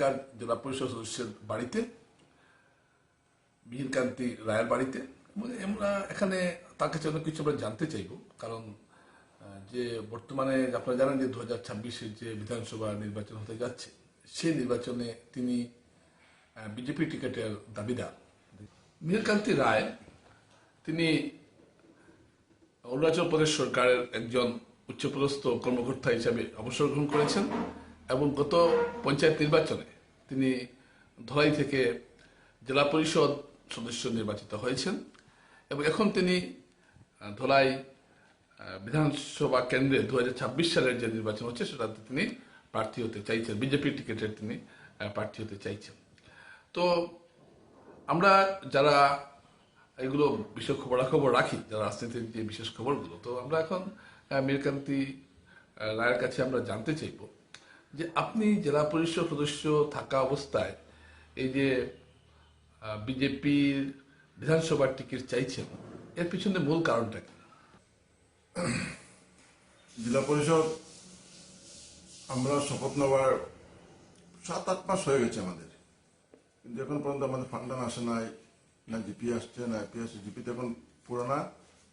এখানকার জেলা পরিষদ সদস্যের বাড়িতে মিহিরকান্তি রায়ের বাড়িতে আমরা এখানে তার কাছে অনেক কিছু আমরা জানতে চাইব। কারণ যে বর্তমানে আপনারা জানেন যে দু হাজার যে বিধানসভা নির্বাচন হতে যাচ্ছে, সেই নির্বাচনে তিনি বিজেপি টিকেটের দাবিদার। মিহিরকান্তি রায়, তিনি অরুণাচল প্রদেশ সরকারের একজন উচ্চপদস্থ কর্মকর্তা হিসাবে অবসর গ্রহণ করেছেন এবং গত পঞ্চায়েত নির্বাচনে তিনি ধলাই থেকে জেলা পরিষদ সদস্য নির্বাচিত হয়েছেন এবং এখন তিনি ধলাই বিধানসভা কেন্দ্রে দু হাজার ছাব্বিশ সালের যে নির্বাচন হচ্ছে, সেটাতে তিনি প্রার্থী হতে চাইছেন, বিজেপি টিকেটের তিনি প্রার্থী হতে চাইছেন। তো আমরা যারা এগুলো বিশেষ খবরাখবর রাখি, যারা রাজনীতির যে বিশেষ খবরগুলো, তো আমরা এখন মীরকান্তি রায়ের কাছে আমরা জানতে চাইব যে আপনি জেলা পরিষদ সদস্য থাকা অবস্থায় এই যে বিজেপির বিধানসভার টিকিট চাইছেন, এর পিছনে মূল কারণটা কি? জেলা পরিষদ, আমরা শপথ নেওয়ার সাত, আট মাস হয়ে গেছে আমাদের। কিন্তু এখন পর্যন্ত আমাদের ফান্ডান আসে নাই, না জিপি আসছে, না এপি আসছে। জিপিতে এখন পুরানা,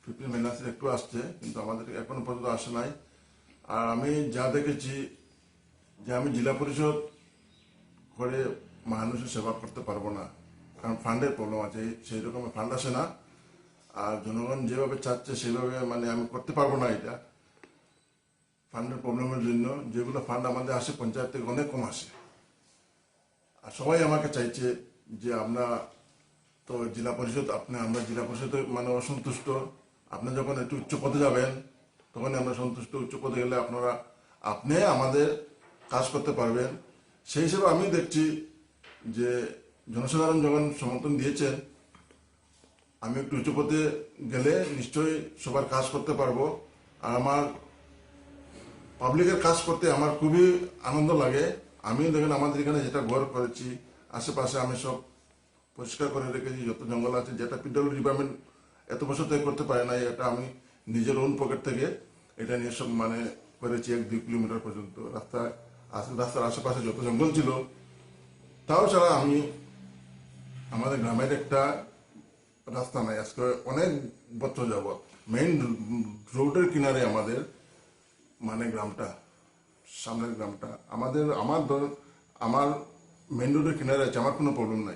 ফিফটিন মাইনাসের একটু আসছে, কিন্তু আমাদের এখনও পর্যন্ত আসে নাই। আর আমি যা দেখেছি যে আমি জেলা পরিষদ করে মানুষের সেবা করতে পারব না, কারণ ফান্ডের প্রবলেম আছে, সেই রকম ফান্ড আসে না। আর জনগণ যেভাবে চাচ্ছে, সেভাবে মানে আমি করতে পারব না এটা। ফান্ডের প্রবলেমের জন্য যেগুলো ফান্ড আমাদের আসে, পঞ্চায়েত থেকে অনেক কম আসে। আর সবাই আমাকে চাইছে যে আমরা তো জেলা পরিষদ, আপনি আমরা জেলা পরিষদে মানে অসন্তুষ্ট। আপনি যখন একটু উচ্চ পদে যাবেন তখন আমরা সন্তুষ্ট। উচ্চ পদে গেলে আপনারা, আপনি আমাদের কাজ করতে পারবেন। সেই হিসেবে আমি দেখছি যে জনসাধারণ যখন সমর্থন দিয়েছেন, আমি একটু উঁচু পদে গেলে নিশ্চয়ই সবার কাজ করতে পারব। আর আমার পাবলিকের কাজ করতে আমার খুবই আনন্দ লাগে। আমি দেখেন আমাদের এখানে যেটা ঘর করেছি, আশেপাশে আমি সব পরিষ্কার করে রেখেছি, যত জঙ্গল আছে, যেটা পিডব্লিউ ডিপার্টমেন্ট এত বছর থেকে করতে পারে না এটা আমি নিজের ওন পকেট থেকে এটা নিয়ে সব মানে করেছি এক দুই কিলোমিটার পর্যন্ত। রাস্তায় রাস্তার আশেপাশে যত জঙ্গল ছিল, তাও ছাড়া আমি আমাদের গ্রামের একটা রাস্তা নাই। আজকে অনেক বছর যাবৎ মেইন রোডের কিনারে আমাদের মানে গ্রামটা, সামনের গ্রামটা। আমাদের, আমার ধর- আমার মেন রোডের কিনারে আছে, আমার কোনো প্রবলেম নাই।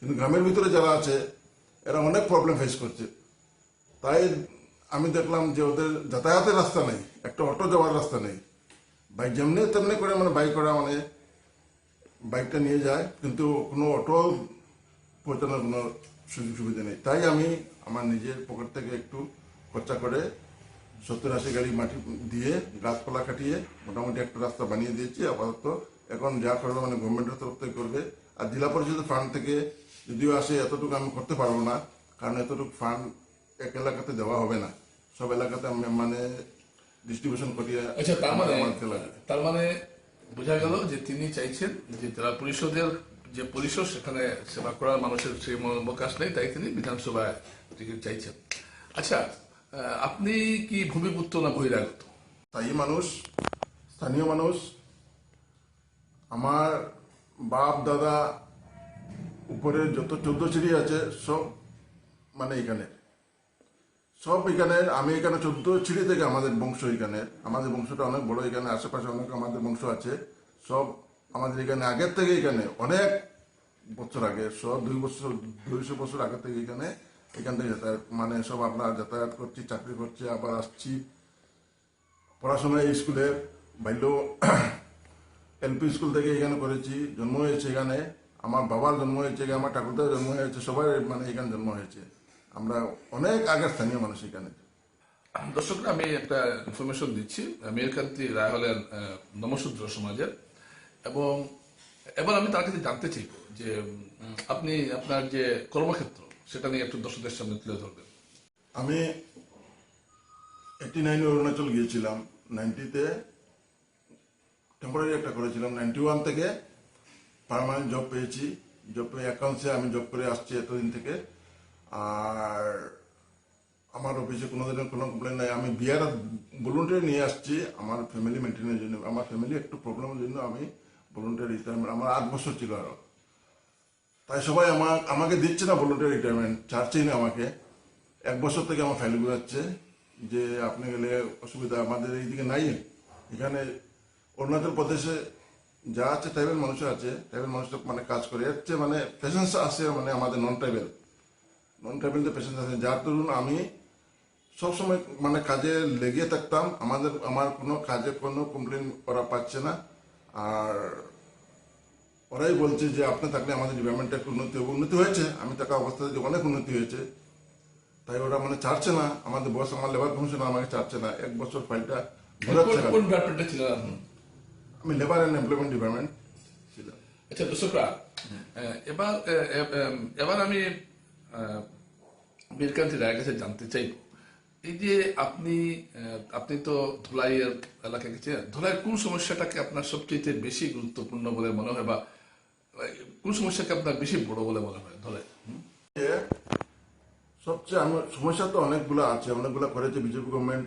কিন্তু গ্রামের ভিতরে যারা আছে, এরা অনেক প্রবলেম ফেস করছে। তাই আমি দেখলাম যে ওদের যাতায়াতের রাস্তা নেই, একটা অটো যাওয়ার রাস্তা নেই। বাইক যেমনি তেমনি করে মানে বাইক করা মানে বাইকটা নিয়ে যায়, কিন্তু কোনো অটো পৌঁছানোর কোনো সুযোগ সুবিধা নেই। তাই আমি আমার নিজের পকেট থেকে একটু খরচা করে সত্তর আশি গাড়ি মাটি দিয়ে গাছপালা কাটিয়ে মোটামুটি একটা রাস্তা বানিয়ে দিয়েছি, আপাতত এখন যা করবে মানে গভর্নমেন্টের তরফ থেকে করবে। আর জেলা পরিষদের ফান্ড থেকে যদিও আসে, এতটুকু আমি করতে পারব না, কারণ এতটুকু ফান্ড এক এলাকাতে দেওয়া হবে না। সব এলাকাতে মানে ডিস্ট্রিবিউশন করিয়ে আচ্ছা তার মানে তার মানে বোঝা গেল যে তিনি চাইছেন যে জেলা পরিষদের যে পরিষদ সেখানে সেবা করার মানুষের সেই মনোবকাশ নেই তাই তিনি বিধানসভায় চাইছেন। আচ্ছা আপনি কি ভূমিপুত্র না বহিরাগত? স্থায়ী মানুষ স্থানীয় মানুষ আমার বাপ দাদা উপরে যত চোদ্দ সিঁড়ি আছে সব মানে এখানে সব এখানে আমি এখানে চোদ্দ সিঁড়ি থেকে আমাদের বংশ এখানের আমাদের বংশটা অনেক বড় এখানে, আশেপাশে অনেক আমাদের বংশ আছে। সব আমাদের এখানে আগের থেকে এখানে, অনেক বছর আগে, সব দুই বছর, দুইশো বছর আগে থেকে এখানে, এখান থেকে যাতায়াত মানে সব আপনার যাতায়াত করছি, চাকরি করছি, আবার আসছি। পড়াশোনা স্কুলে বাল্য এলপি স্কুল থেকে এখানে করেছি, জন্ম হয়েছে এখানে। আমার বাবার জন্ম হয়েছে আমার ঠাকুরদার জন্ম হয়েছে, সবাই মানে এখানে জন্ম হয়েছে। আমরা অনেক আগের স্থানীয় মানুষ এখানে। দর্শকরা আমি একটা ইনফরমেশন দিচ্ছি। মেয়েরকান্তি রায় হলেন আহ, নমশূদ্র সমাজের। এবং এবার আমি তার কাছে জানতে চাইব যে আপনি আপনার যে কর্মক্ষেত্র সেটা নিয়ে একটু দর্শকদের সামনে তুলে ধরবেন। আমি এইটি নাইনে অরুণাচল গিয়েছিলাম নাইনটিতে টেম্পোরারি একটা করেছিলাম নাইনটি ওয়ান থেকে। পার্মানেন্ট জব পেয়েছি। জব পেয়ে অ্যাকাউন্টসে আমি জব করে আসছি এতদিন থেকে। আর আমার অফিসে কোনো দিনের কোনো কমপ্লেন নাই। আমি বিয়ার ভলেন্টিয়ার নিয়ে আসছি। আমার ফ্যামিলি মেনটেনের জন্য, আমার ফ্যামিলি একটু প্রবলেমের জন্য আমি ভলেন্টিয়ার রিটায়ারমেন্ট আমার আট বছর ছিল আরও। তাই সবাই আমার, আমাকে দিচ্ছে না ভলেন্টিয়ার রিটায়ারমেন্ট ছাড়ছেই না আমাকে। এক বছর থেকে আমার ফাইল ঘুরাচ্ছে যে আপনি গেলে অসুবিধা, আমাদের এইদিকে নাই। এখানে অরুণাচল প্রদেশে যা আছে ট্রাইবেল মানুষ আছে। ট্রাইবেল মানুষটা মানে কাজ করে। চেয়ে মানে পেশেন্স আছে মানে আমাদের নন ট্রাইবেল নন ট্রাইবেলদের পেশেন্স আছে যার দরুন আমি সবসময় মানে কাজে লেগে থাকতাম আমাদের আমার কোনো কাজে কোনো কমপ্লেন করা পাচ্ছে না। আর ওরাই বলছে যে আপনি থাকলে আমাদের ডিপার্টমেন্টে একটু উন্নতি হবে। উন্নতি হয়েছে আমি থাকা অবস্থাতে যে অনেক উন্নতি হয়েছে। তাই ওরা মানে ছাড়ছে না আমাদের বস আমার লেবার কমিশন আমাকে ছাড়ছে না। এক বছর ফাইলটা কোন-। ছিল আমি লেবার অ্যান্ড এমপ্লয়মেন্ট ডিপার্টমেন্ট ছিলাম। আচ্ছা দর্শকরা এবার এবার আমি বীরকান্তি রায়ের কাছে জানতে চাইব এই যে আপনি আপনি তো ধুলাইয়ের এলাকা গেছেন ধুলাইয়ের কোন সমস্যাটাকে আপনার সবচেয়ে বেশি গুরুত্বপূর্ণ বলে মনে হয় বা কোন সমস্যাকে আপনার বেশি বড় বলে মনে হয় ধুলাই সবচেয়ে আমার, সমস্যা তো অনেকগুলো আছে, অনেকগুলো করেছে বিজেপি গভর্নমেন্ট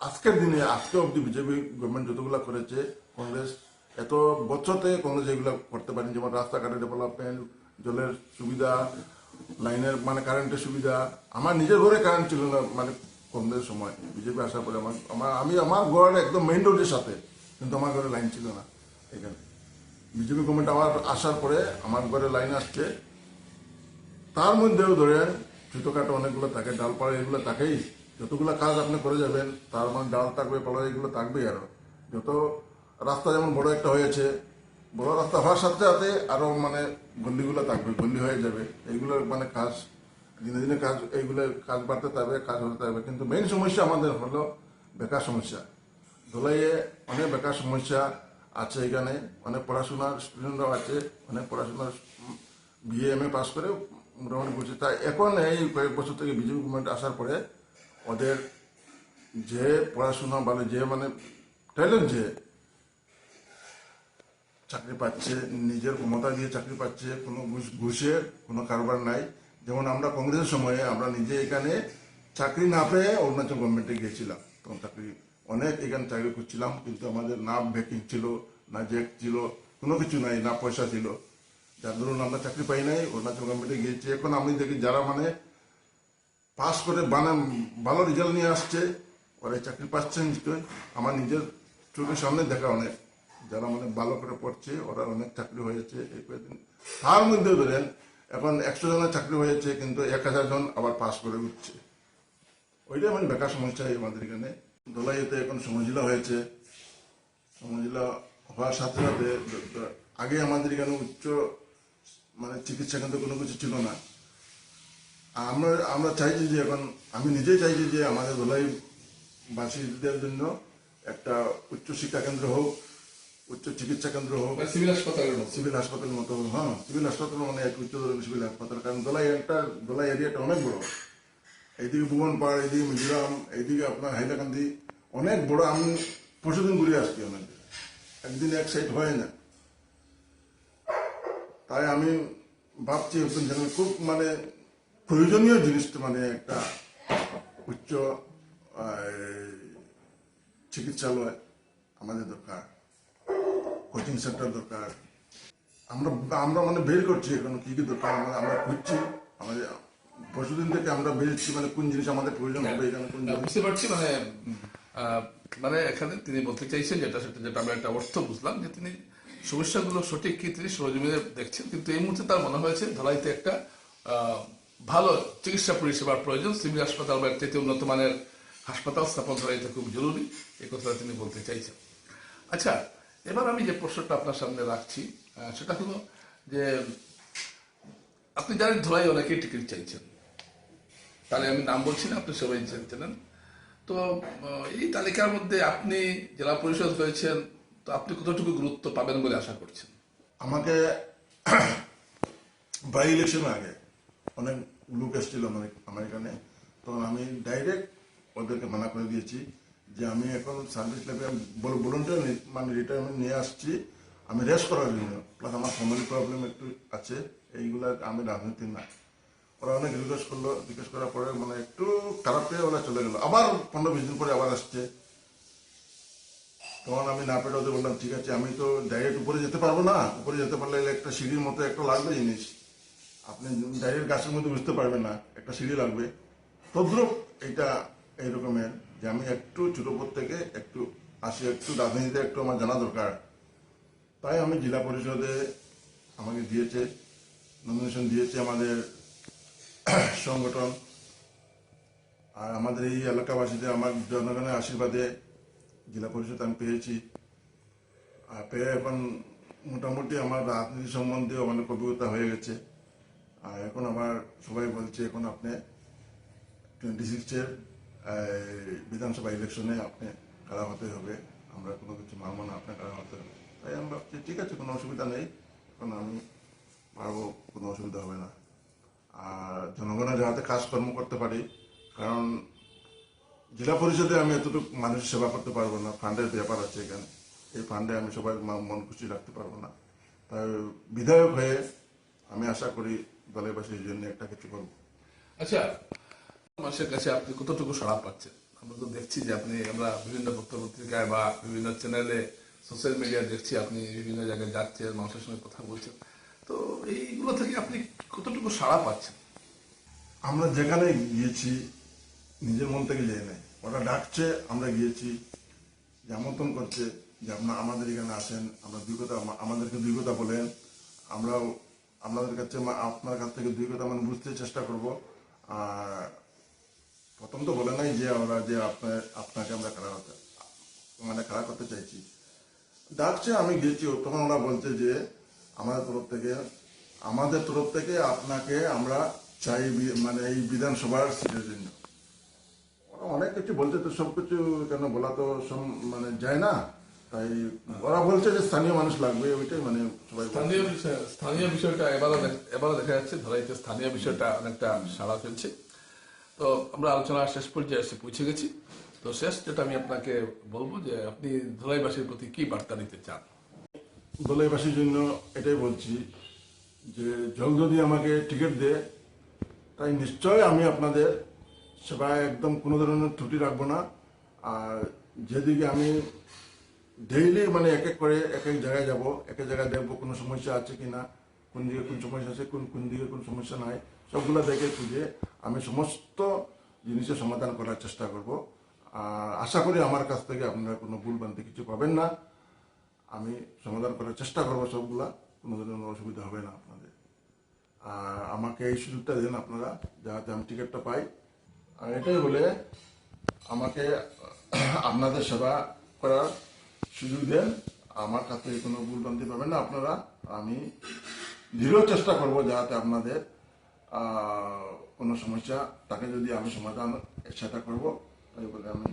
আজকের দিনে, আজকে অব্দি বিজেপি গভর্নমেন্ট যতগুলো করেছে, কংগ্রেস, এত বছর থেকে কংগ্রেস এগুলো করতে পারেনি, যেমন রাস্তাঘাটের ডেভেলপমেন্ট জলের সুবিধা লাইনের মানে কারেন্টের সুবিধা। আমার নিজের ঘরে কারেন্ট ছিল না মানে কংগ্রেস সময়। বিজেপি আসার পরে আমার আমি আমার ঘর একদম মেইন রোডের সাথে, কিন্তু আমার ঘরে লাইন ছিল না এখানে। বিজেপি গভর্নমেন্ট আমার আসার পরে আমার ঘরে লাইন আসছে। তার মধ্যেও ধরেন, ছোটখাটো অনেকগুলো থাকে, ডালপালা এগুলো থাকেই। যতগুলো কাজ আপনি করে যাবেন, তার মানে ডাল থাকবে, পালা এগুলো থাকবেই আরও। যত রাস্তা যেমন বড় একটা হয়েছে বড় রাস্তা হওয়ার সাথে সাথে আরও মানে গল্লিগুলো থাকবে গল্লি হয়ে যাবে। এইগুলোর মানে কাজ, দিনে দিনে কাজ, এইগুলো কাজ বাড়তে থাকবে, কাজ হতে থাকবে। কিন্তু মেইন সমস্যা আমাদের হলো বেকার সমস্যা। ধোলাইয়ে অনেক বেকার সমস্যা আছে এখানে। অনেক পড়াশোনার স্টুডেন্টরাও আছে, অনেক পড়াশোনার বিএ এম এ পাস করে মোটামুটি বুঝছে তাই এখন এই কয়েক বছর থেকে বিজেপি গভর্নমেন্ট আসার পরে ওদের যে পড়াশোনা বলে যে মানে ট্যালেন্ট যে চাকরি পাচ্ছে, নিজের ক্ষমতা দিয়ে চাকরি পাচ্ছে, কোনো ঘুষ- কোনো কারবার নাই। যেমন আমরা কংগ্রেসের সময়ে আমরা নিজে এখানে চাকরি না পেয়ে অরুণাচল গভর্নমেন্টে গিয়েছিলাম। তখন চাকরি, অনেক এখানে চাকরি করছিলাম কিন্তু আমাদের না ভ্যাকিং ছিল, না জেক ছিল, কোনো কিছু নাই, না পয়সা ছিল। যার ধরুন আমরা চাকরি পাই নাই, অরুণাচল গভর্নমেন্টে গিয়েছি। এখন আমি দেখি যারা মানে পাস করে বানা ভালো রেজাল্ট নিয়ে আসছে, ওরা চাকরি পাচ্ছেন আমার নিজের চোখের সামনে দেখা অনেক। যারা মানে ভালো করে পড়ছে, ওরা অনেক চাকরি হয়েছে এই কয়েকদিন। তার মধ্যে ধরেন, এখন একশো জনের চাকরি হয়েছে, কিন্তু এক হাজার জন আবার পাস করে উঠছে। ওইটাই মানে বেকার সমস্যা আমাদের এখানে। দোলাইতে এখন সমজিলা হয়েছে। সমজিলা হওয়ার সাথে সাথে আগে আমাদের এখানে উচ্চ মানে চিকিৎসা কেন্দ্র কোনো কিছু ছিল না। আমরা আমরা চাইছি যে এখন, আমি নিজেই চাইছি যে আমাদের ধলাই বাসীদের জন্য একটা উচ্চ শিক্ষা কেন্দ্র হোক উচ্চ চিকিৎসা কেন্দ্র হোক সিভিল হাসপাতালের মতো। সিভিল হাসপাতালের মতো হ্যাঁ সিভিল হাসপাতাল মানে এক উচ্চ ধরনের সিভিল হাসপাতাল কারণ দোলাই একটা দোলাই এরিয়াটা অনেক বড়। এইদিকে ভুবনপাড় এইদিকে মিজোরাম এইদিকে আপনার হাইলাকান্দি অনেক বড় আমি পরশুদিন ঘুরে আসছি অনেক। একদিন এক সাইড হয় না। তাই আমি ভাবছি খুব মানে প্রয়োজনীয় জিনিসটা মানে একটা উচ্চ চিকিৎসালয় আমাদের দরকার। কোচিং সেন্টার দরকার। আমরা আমরা মানে বের করছি এখন কি কি দরকার, আমরা আমরা খুঁজছি। আমাদের পরশুদিন থেকে আমরা বেরছি মানে কোন জিনিস আমাদের প্রয়োজন হবে, এখানে কোন বুঝতে পারছি মানে মানে এখানে তিনি বলতে চাইছেন যেটা, সেটা, যেটা আমরা একটা অর্থ বুঝলাম, যে তিনি সমস্যাগুলো সঠিক কি তিনি সরজমিনে দেখছেন, কিন্তু এই মুহূর্তে তার মনে হয়েছে ধলাইতে একটা ভালো চিকিৎসা পরিষেবার প্রয়োজন। সিভিল হাসপাতাল বা চাইতে উন্নত মানের হাসপাতাল স্থাপন ধলাইতে খুব জরুরি এই কথাটা তিনি বলতে চাইছেন। আচ্ছা এবার আমি যে প্রশ্নটা আপনার সামনে রাখছি সেটা হলো যে, আপনি জানেন ধলাই অনেকেই টিকিট চাইছেন। তাহলে আমি নাম বলছি না, আপনি সবাই জানেন তো এই তালিকার মধ্যে আপনি জেলা পরিষদ হয়েছেন, তো আপনি কতটুকু গুরুত্ব পাবেন বলে আশা করছেন? আমাকে বাই ইলেকশন আগে অনেক লোক এসেছিল আমার আমার এখানে। তখন আমি ডাইরেক্ট ওদেরকে মানা করে দিয়েছি যে আমি এখন সার্ভিস লেভে ভলেন্টিয়ার মানে রিটায়ারমেন্ট নিয়ে আসছি, আমি রেস্ট করার জন্য। প্লাস আমার ফ্যামিলি প্রবলেম একটু আছে, এইগুলা আমি রাজনীতি না। ওরা অনেক রিকোয়েস্ট করল রিকোয়েস্ট করার পরে মানে একটু খারাপ পেয়ে ওরা চলে গেলো। আবার পনেরো বিশ দিন পরে আবার আসছে। তখন আমি না পেরে ওদের বললাম, ঠিক আছে, আমি তো ডাইরেক্ট উপরে যেতে পারব না। উপরে যেতে পারলে একটা সিঁড়ির মতো একটা লাগবে জিনিস। আপনি ডাইরেক্ট গাছের মধ্যে বুঝতে পারবেন না, একটা সিঁড়ি লাগবে। তদ্রুপ এটা এই রকমের যে আমি একটু ছোট পদ থেকে একটু আসি, একটু রাজনীতিতে একটু আমার জানা দরকার। তাই আমি জেলা পরিষদে আমাকে দিয়েছে নমিনেশন দিয়েছে আমাদের সংগঠন। আর আমাদের এই এলাকাবাসীতে আমার জনগণের আশীর্বাদে জেলা পরিষদ আমি পেয়েছি। আর পেয়ে এখন মোটামুটি আমার রাজনীতি সম্বন্ধে অনেক অভিজ্ঞতা হয়ে গেছে। আর এখন আমার সবাই বলছে, এখন আপনি টোয়েন্টি সিক্সের বিধানসভা ইলেকশনে আপনি খাড়া হতে হবে, আমরা কোনো কিছু মানব না, আপনি খাড়া হতে হবে। তাই আমি ভাবছি ঠিক আছে, কোনো অসুবিধা নেই, এখন আমি পারব, কোনো অসুবিধা হবে না। আর জনগণের যাতে কাজকর্ম করতে পারি, কারণ জেলা পরিষদে আমি এতটুকু মানুষের সেবা করতে পারব না, ফান্ডের ব্যাপার আছে এখানে। এই ফান্ডে আমি সবাই মন খুশি রাখতে পারব না। তাই বিধায়ক হয়ে আমি আশা করি দলেবাসীর জন্য একটা কিছু করব। আচ্ছা মানুষের কাছে আপনি কতটুকু সাড়া পাচ্ছেন? আমরা তো দেখছি যে আপনি, আমরা বিভিন্ন পত্র পত্রিকায় বা বিভিন্ন চ্যানেলে সোশ্যাল মিডিয়া দেখছি, আপনি বিভিন্ন জায়গায় যাচ্ছেন, মানুষের সঙ্গে কথা বলছেন। তো এইগুলো থেকে আপনি কতটুকু সাড়া পাচ্ছেন? আমরা যেখানে গিয়েছি, নিজের মন থেকে যাই নাই ওরা ডাকছে, আমরা গিয়েছি, যে আমন্ত্রণ করছে, যে আপনার আমাদের এখানে আসেন, আমরা দুই কথা আমাদেরকে দুই কথা বলেন। আমরাও, আপনাদের কাছে, আপনার কাছ থেকে দুই কথা মানে বুঝতে চেষ্টা করব। আর প্রথম তো বলে নাই যে আমরা, যে আপনার, আপনাকে আমরা খারাপ মানে খারাপ করতে চাইছি। ডাকছে, আমি গেছি, তখন ওরা বলছে যে আমাদের তরফ থেকে, আমাদের তরফ থেকে আপনাকে আমরা চাই মানে এই বিধানসভার সিটের জন্য। ওরা অনেক কিছু বলছে তো, সব কিছু কেন বলা তো সম- মানে যায় না। তাই ওরা বলছে যে স্থানীয় মানুষ লাগবে, ওইটাই মানে সবাই স্থানীয় বিষয়, স্থানীয় বিষয়টা এবারও দেখ- এবারও দেখা যাচ্ছে, ধরাইতে স্থানীয় বিষয়টা অনেকটা সাড়া ফেলছে। তো আমরা আলোচনা শেষ পর্যায়ে এসে পৌঁছে গেছি। তো শেষ যেটা আমি আপনাকে বলব যে আপনি ধরাইবাসীর প্রতি কি বার্তা দিতে চান? দলাইবাসীর জন্য এটাই বলছি যে জল যদি আমাকে টিকিট দেয়, তাই নিশ্চয় আমি আপনাদের সেবায় একদম কোনো ধরনের ত্রুটি রাখব না। আর যেদিকে আমি ডেইলি মানে এক এক করে এক এক জায়গায় যাব, এক এক জায়গায় দেখব কোনো সমস্যা আছে কি না কোন দিকে কোন সমস্যা আছে, কোন কোন দিকে কোন সমস্যা নাই, সবগুলো দেখে খুঁজে আমি সমস্ত জিনিসের সমাধান করার চেষ্টা করব। আর আশা করি আমার কাছ থেকে আপনারা কোনো ভুলভ্রান্তি কিছু পাবেন না। আমি সমাধান করার চেষ্টা করব সবগুলা কোনো ধরনের অসুবিধা হবে না আপনাদের। আর আমাকে এই সুযোগটা দেন আপনারা, যাতে আমি টিকিটটা পাই। আর এটাই বলে আমাকে আপনাদের সেবা করার সুযোগ দেন। আমার কাছ থেকে কোনো ভুলভ্রান্তি পাবেন না আপনারা। আমি দৃঢ় চেষ্টা করব যাতে আপনাদের কোনো সমস্যা, তাকে যদি আমি সমাধান, সেটা করব, তাই বলে আমি